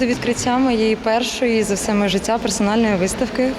До відкриття моєї першої за все моє життя персональної виставки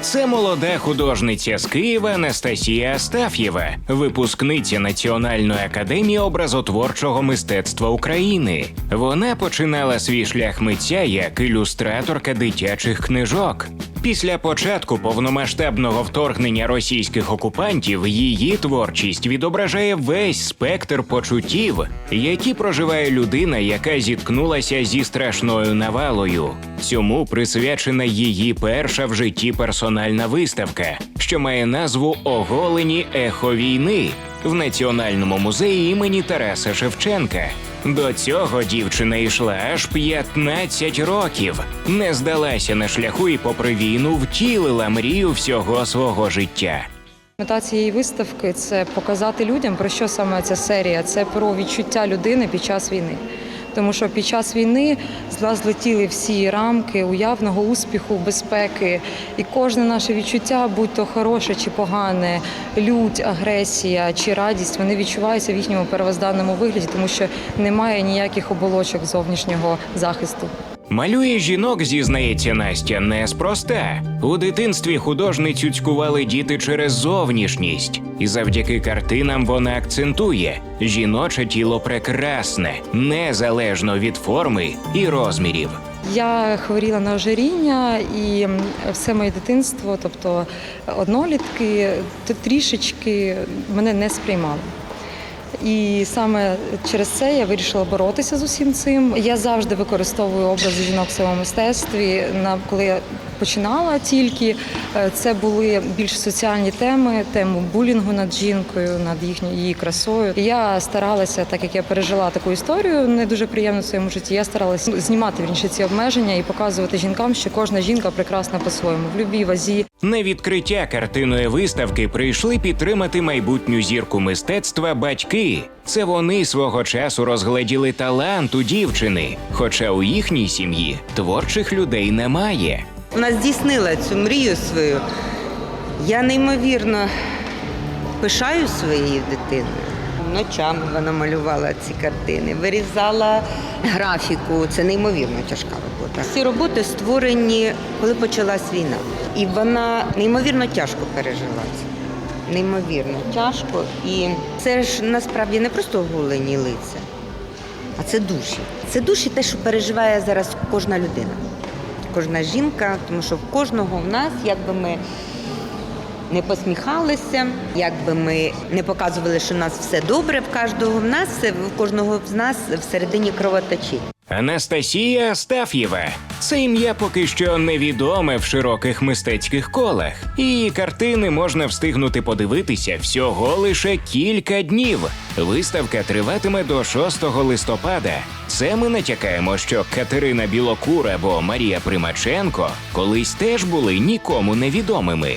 Це молода художниця з Києва Анастасія Астаф'єва, випускниця Національної академії образотворчого мистецтва України. Вона починала свій шлях митця як ілюстраторка дитячих книжок. Після початку повномасштабного вторгнення російських окупантів її творчість відображає весь спектр почуттів, які проживає людина, яка зіткнулася зі страшною навалою. Цьому присвячена її перша в житті персональна виставка, що має назву Оголені ехо війни в Національному музеї імені Тараса Шевченка. До цього дівчина йшла аж 15 років, не здалася на шляху і, попри війну, втілила мрію всього свого життя. Мета цієї виставки це показати людям, про що саме ця серія. Це про відчуття людини під час війни. Тому що під час війни з нас злетіли всі рамки уявного успіху, безпеки, і кожне наше відчуття, будь то хороше чи погане, лють, агресія чи радість, вони відчуваються в їхньому первозданному вигляді, тому що немає ніяких оболочок зовнішнього захисту. Малює жінок, зізнається Настя, неспроста. У дитинстві художницю цькували діти через зовнішність, і завдяки картинам вона акцентує: жіноче тіло прекрасне, незалежно від форми і розмірів. Я хворіла на ожиріння і все моє дитинство, тобто однолітки, трішечки мене не сприймали. І саме через це я вирішила боротися з усім цим. Я завжди використовую образи жінок в своєму мистецтві. Коли я починала тільки, е, це були більш соціальні теми, тему булінгу над жінкою, над їхньою її красою. Я старалася, так як я пережила таку історію не дуже приємну в своєму житті. Я старалася знімати вірніше ці обмеження і показувати жінкам, що кожна жінка прекрасна по-своєму в любій вазі, На відкриття картиної виставки прийшли підтримати майбутню зірку мистецтва батьки. Це вони свого часу розгледіли талант у дівчини, хоча у їхній сім'ї творчих людей немає. Вона здійснила цю мрію свою. Я неймовірно пишаю своєю дитиною. Ночами вона малювала ці картини, вирізала графіку. Це неймовірно тяжка робота. Ці роботи створені, коли почалась війна. І вона неймовірно тяжко пережила це. Неймовірно тяжко. І це ж насправді не просто голені лиця, а це душі. Це душі те, що переживає зараз кожна людина кожна жінка, тому що в кожного в нас, якби ми не посміхалися, якби ми не показували, що в нас все добре, в кожного в нас, в кожного з нас всередині кровоточить. Анастасія Астаф'єва. Це ім'я поки що невідоме в широких мистецьких колах. Її картини можна встигнути подивитися всього лише кілька днів. Виставка триватиме до 6 листопада. Це ми натякаємо, що Катерина Білокур або Марія Примаченко колись теж були нікому невідомими.